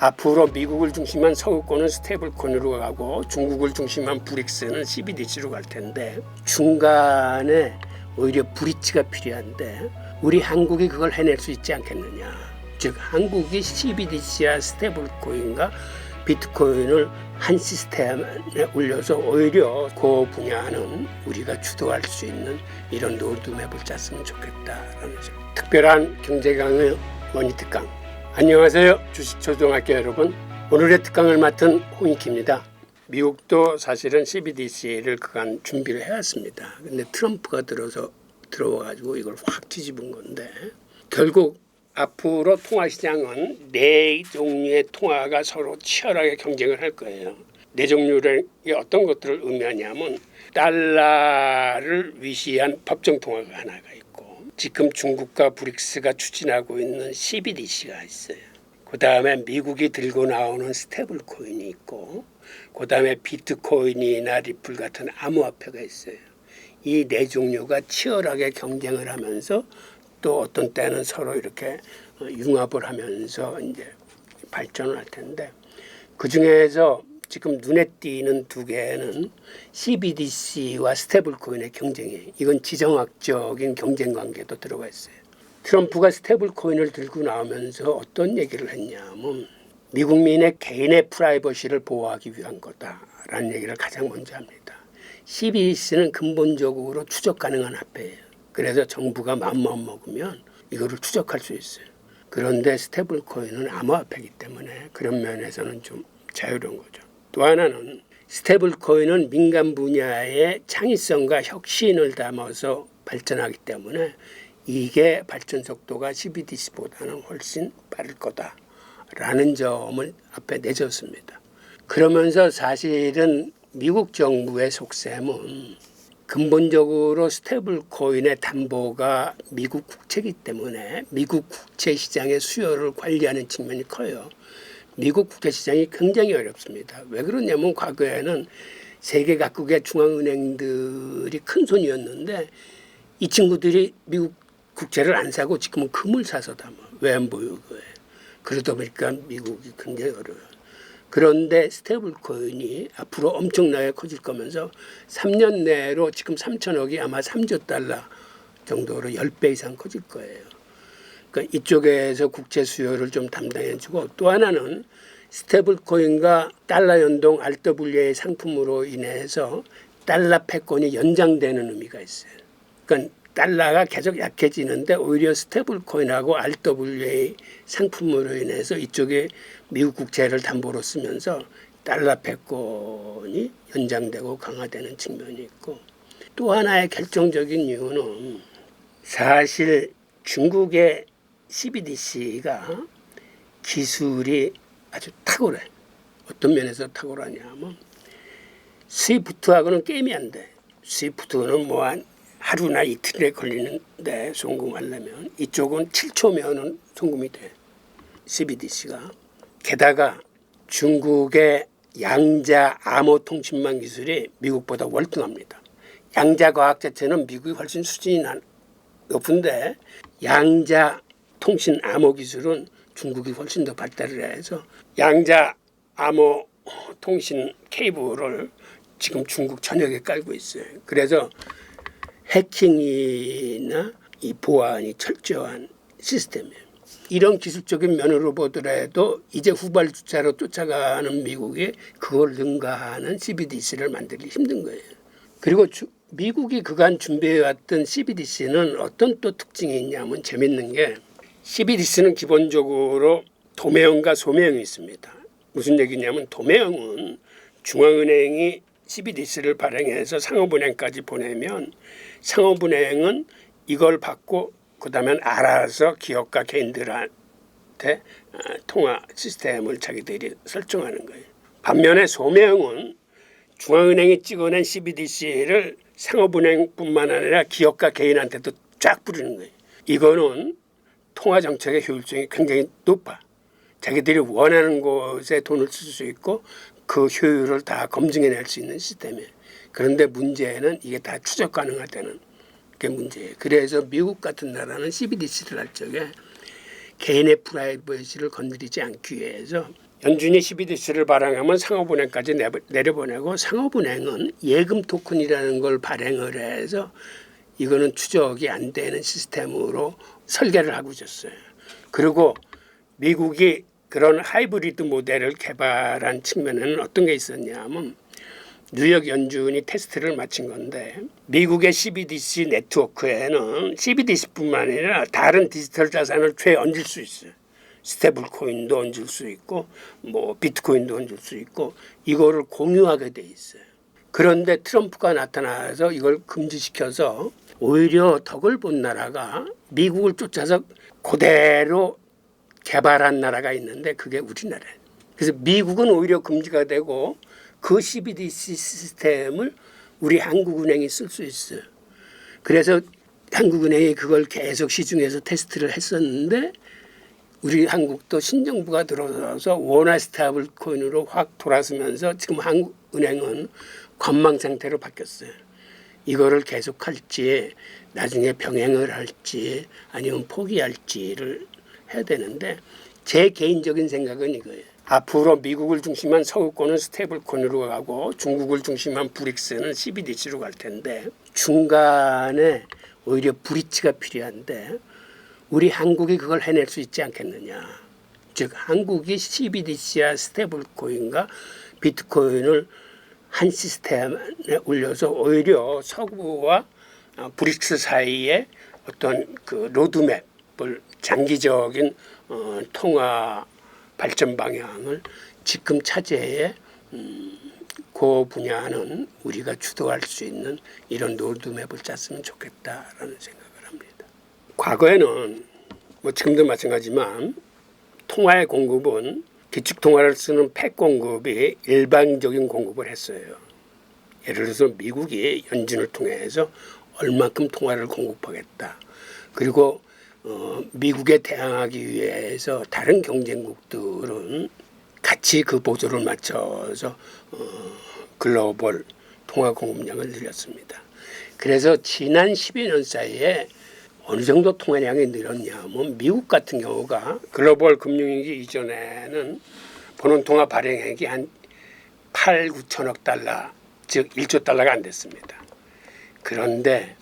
앞으로 미국을 중심한 서구권은 스테이블콘으로 가고 중국을 중심한 브릭스는 CBDC로 갈 텐데 중간에 오히려 브릿지가 필요한데 우리 한국이 그걸 해낼 수 있지 않겠느냐. 즉 한국이 CBDC와 스테이블코인과 비트코인을 한 시스템에 올려서 오히려 그 분야는 우리가 주도할 수 있는 이런 로드맵을 짰으면 좋겠다라는 점. 특별한 경제 강의 원희 특강. 안녕하세요. 주식초등학교 여러분. 오늘의 특강을 맡은 홍익희입니다. 미국도 사실은 CBDC를 그간 준비를 해왔습니다. 근데 트럼프가 들어서 들어와가지고 이걸 확 뒤집은 건데 결국 앞으로 통화 시장은 네 종류의 통화가 서로 치열하게 경쟁을 할 거예요. 네 종류의 어떤 것들을 의미하냐면 달러를 위시한 법정 통화가 하나가 있고 지금 중국과 브릭스가 추진하고 있는 CBDC가 있어요. 그 다음에 미국이 들고 나오는 스테이블 코인이 있고 그 다음에 비트코인이나 리플 같은 암호화폐가 있어요. 이 네 종류가 치열하게 경쟁을 하면서 또 어떤 때는 서로 이렇게 어, 융합을 하면서 이제 발전을 할 텐데 그 중에서 지금 눈에 띄는 두 개는 CBDC와 스테이블코인의 경쟁이 이건 지정학적인 경쟁 관계도 들어가 있어요. 트럼프가 스테이블코인을 들고 나오면서 어떤 얘기를 했냐면 미국민의 개인의 프라이버시를 보호하기 위한 거다라는 얘기를 가장 먼저 합니다. CBDC는 근본적으로 추적 가능한 화폐예요. 그래서 정부가 마음만 먹으면 이거를 추적할 수 있어요. 그런데 스테이블 코인은 암호화폐이기 때문에 그런 면에서는 좀 자유로운 거죠. 또 하나는 스테이블 코인은 민간 분야의 창의성과 혁신을 담아서 발전하기 때문에 이게 발전 속도가 CBDC보다는 훨씬 빠를 거다라는 점을 앞에 내줬습니다. 그러면서 사실은 미국 정부의 속셈은 근본적으로 스테이블 코인의 담보가 미국 국채이기 때문에 미국 국채 시장의 수요를 관리하는 측면이 커요. 미국 국채 시장이 굉장히 어렵습니다. 왜 그러냐면 과거에는 세계 각국의 중앙은행들이 큰 손이었는데 이 친구들이 미국 국채를 안 사고 지금은 금을 사서 담아 외환보유고에 그러다 보니까 미국이 굉장히 어려워요. 그런데 스테이블 코인이 앞으로 엄청나게 커질 거면서 3년 내로 지금 3천억이 아마 3조 달러 정도로 10배 이상 커질 거예요. 그러니까 이쪽에서 국제 수요를 좀 담당해 주고 또 하나는 스테이블 코인과 달러 연동 RWA 상품으로 인해서 달러 패권이 연장되는 의미가 있어요. 그러니까 달러가 계속 약해지는데 오히려 스테이블 코인하고 RWA 상품으로 인해서 이쪽에 미국 국채를 담보로 쓰면서 달러 패권이 연장되고 강화되는 측면이 있고 또 하나의 결정적인 이유는 사실 중국의 CBDC가 기술이 아주 탁월해. 어떤 면에서 탁월하냐면 스위프트하고는 게임이 안 돼. 스위프트는 뭐 한 하루나 이틀에 걸리는데 송금하려면 이쪽은 7초면은 송금이 돼. CBDC가 게다가 중국의 양자 암호 통신망 기술이 미국보다 월등합니다. 양자 과학 자체는 미국이 훨씬 수준이 난- 높은데 양자 통신 암호 기술은 중국이 훨씬 더 발달을 해서 양자 암호 통신 케이블을 지금 중국 전역에 깔고 있어요. 그래서 해킹이나 이 보안이 철저한 시스템이에요. 이런 기술적인 면으로 보더라도 이제 후발주자로 쫓아가는 미국이 그걸 능가하는 CBDC를 만들기 힘든 거예요. 그리고 주- 미국이 그간 준비해왔던 CBDC는 어떤 또 특징이 있냐면 재밌는 게 CBDC는 기본적으로 도매형과 소매형이 있습니다. 무슨 얘기냐면 도매형은 중앙은행이 CBDC를 발행해서 상업은행까지 보내면 상업은행은 이걸 받고 그다음에 알아서 기업가 개인들한테 어, 통화 시스템을 자기들이 설정하는 거예요. 반면에 소매형은 중앙은행이 찍어낸 CBDC를 상업은행뿐만 아니라 기업가 개인한테도 쫙 뿌리는 거예요. 이거는 통화 정책의 효율성이 굉장히 높아. 자기들이 원하는 곳에 돈을 쓸 수 있고 그 효율을 다 검증해낼 수 있는 시스템이에요. 그런데 문제는 이게 다 추적 가능하다는 게 문제예요. 그래서 미국 같은 나라는 CBDC를 할 적에 개인의 프라이버시를 건드리지 않기 위해서 연준이 12디스를 발행하면 상업은행까지 내- 내려보내고 상업은행은 예금 토큰이라는 걸 발행을 해서 이거는 추적이 안 되는 시스템으로 설계를 하고 있었어요. 그리고 미국이 그런 하이브리드 모델을 개발한 측면에는 어떤 게 있었냐면 뉴욕 연준이 테스트를 마친 건데 미국의 CBDC 네트워크에는 CBDC뿐만 아니라 다른 디지털 자산을 죄 얹을 수 있어요. 스테블 코인도 얹을 수 있고 뭐 비트코인도 얹을 수 있고 이거를 공유하게 돼 있어요. 그런데 트럼프가 나타나서 이걸 금지시켜서 오히려 덕을 본 나라가 미국을 쫓아서 그대로 개발한 나라가 있는데 그게 우리나라예요. 그래서 미국은 오히려 금지가 되고 그 CBDC 시스템을 우리 한국은행이 쓸 수 있어요. 그래서 한국은행이 그걸 계속 시중에서 테스트를 했었는데 우리 한국도 신정부가 들어서서 원화 스테이블 코인으로 확 돌아서면서 지금 한국은행은 관망 상태로 바뀌었어요. 이거를 계속할지 나중에 병행을 할지 아니면 포기할지를 해야 되는데 제 개인적인 생각은 이거예요. 앞으로 미국을 중심한 서구권은 스테이블코인으로 가고 중국을 중심한 브릭스는 CBDC로 갈 텐데 중간에 오히려 브리치가 필요한데 우리 한국이 그걸 해낼 수 있지 않겠느냐. 즉 한국이 CBDC와 스테이블코인과 비트코인을 한 시스템에 올려서 오히려 서구와 어, 브릭스 사이에 어떤 그 로드맵을 장기적인 어, 통화 발전 방향을 지금 차제에 음, 그 분야는 우리가 주도할 수 있는 이런 로드맵을 짰으면 좋겠다라는 생각을 합니다. 과거에는 뭐 지금도 마찬가지지만 통화의 공급은 기축 통화를 쓰는 팩 공급이 일반적인 공급을 했어요. 예를 들어서 미국이 연준을 통해서 얼마큼 통화를 공급하겠다. 그리고 어, 미국에 대항하기 위해서 다른 경쟁국들은 같이 그 보조를 맞춰서 어, 글로벌 통화 공급량을 늘렸습니다. 그래서 지난 10여 년 사이에 어느 정도 통화량이 늘었냐면 미국 같은 경우가 글로벌 금융위기 이전에는 보는 통화 발행액이 한 8, 9천억 달러, 즉 1조 달러가 안 됐습니다. 그런데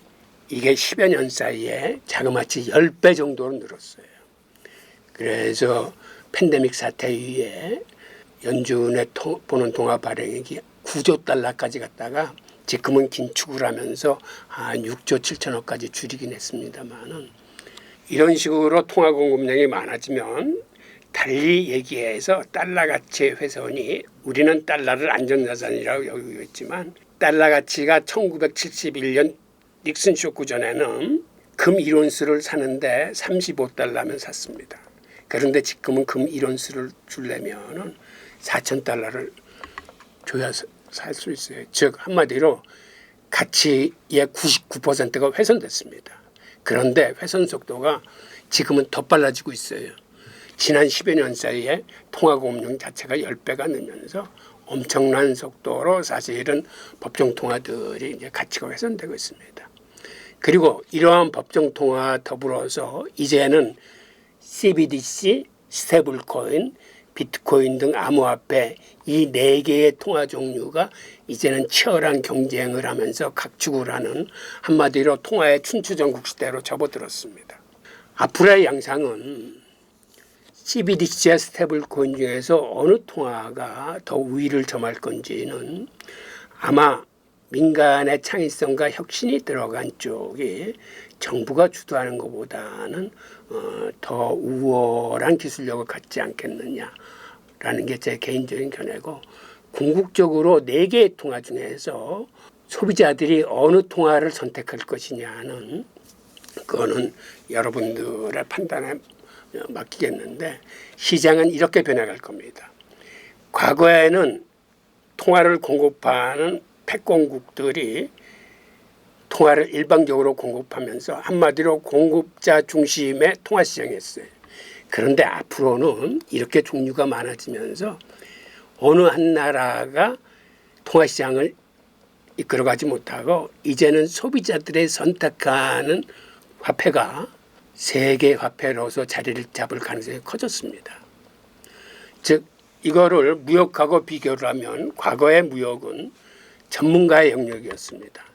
이게 10여 년 사이에 자그마치 10배 정도로 늘었어요. 그래서 팬데믹 사태 이후에 연준의 통, 보는 통화 발행액이 9조 달러까지 갔다가 지금은 긴축을 하면서 한 6조 7천억까지 줄이긴 했습니다만은 이런 식으로 통화 공급량이 많아지면 달리 얘기해서 달러 가치의 훼손이 우리는 달러를 안전자산이라고 여기고 있지만 달러 가치가 1971년 닉슨 쇼크 전에는 금 1온스를 사는데 35달러면 샀습니다. 그런데 지금은 금 1온스를 주려면은 4천 달러를 줘야 살 수 있어요. 즉 한마디로 가치의 99%가 훼손됐습니다. 그런데 훼손 속도가 지금은 더 빨라지고 있어요. 지난 10여 년 사이에 통화 공용 자체가 10배가 늘면서 엄청난 속도로 사실은 법정 통화들이 이제 가치가 훼손되고 있습니다. 그리고 이러한 법정 통화 더불어서 이제는 CBDC, 스테이블 코인, 비트코인 등 암호화폐 이 네 개의 통화 종류가 이제는 치열한 경쟁을 하면서 각축을 하는 한마디로 통화의 춘추전국 시대로 접어들었습니다. 앞으로의 양상은 CBDC와 스테이블 코인 중에서 어느 통화가 더 우위를 점할 건지는 아마 민간의 창의성과 혁신이 들어간 쪽이 정부가 주도하는 것보다는 어, 더 우월한 기술력을 갖지 않겠느냐라는 게 제 개인적인 견해고 궁극적으로 네 개의 통화 중에서 소비자들이 어느 통화를 선택할 것이냐는 그거는 여러분들의 판단에 맡기겠는데 시장은 이렇게 변해갈 겁니다. 과거에는 통화를 공급하는 패권국들이 통화를 일방적으로 공급하면서 한마디로 공급자 중심의 통화 시장이었어요. 그런데 앞으로는 이렇게 종류가 많아지면서 어느 한 나라가 통화 시장을 이끌어가지 못하고 이제는 소비자들의 선택하는 화폐가 세계 화폐로서 자리를 잡을 가능성이 커졌습니다. 즉 이거를 무역하고 비교를 하면 과거의 무역은 전문가의 영역이었습니다.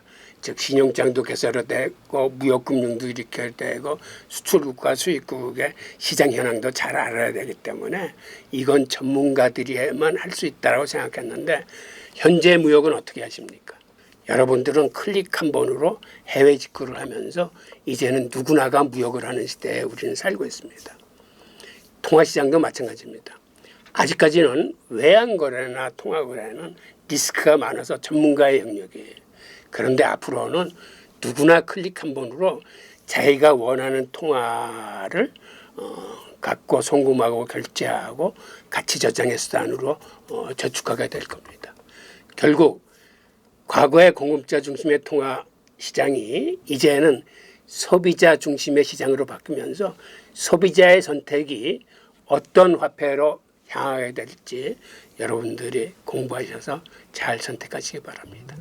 즉 신용장도 개설되고 무역금융도 이렇게 되고 수출국과 수입국의 시장 현황도 잘 알아야 되기 때문에 이건 전문가들이만 할 수 있다라고 생각했는데 현재 무역은 어떻게 하십니까? 여러분들은 클릭 한 번으로 해외 직구를 하면서 이제는 누구나가 무역을 하는 시대에 우리는 살고 있습니다. 통화시장도 마찬가지입니다. 아직까지는 외환거래나 통화거래는 리스크가 많아서 전문가의 영역이에요. 그런데 앞으로는 누구나 클릭 한 번으로 자기가 원하는 통화를 어, 갖고 송금하고 결제하고 가치 저장의 수단으로 어, 저축하게 될 겁니다. 결국 과거의 공급자 중심의 통화 시장이 이제는 소비자 중심의 시장으로 바뀌면서 소비자의 선택이 어떤 화폐로 향하게 될지 여러분들이 공부하셔서 잘 선택하시기 바랍니다.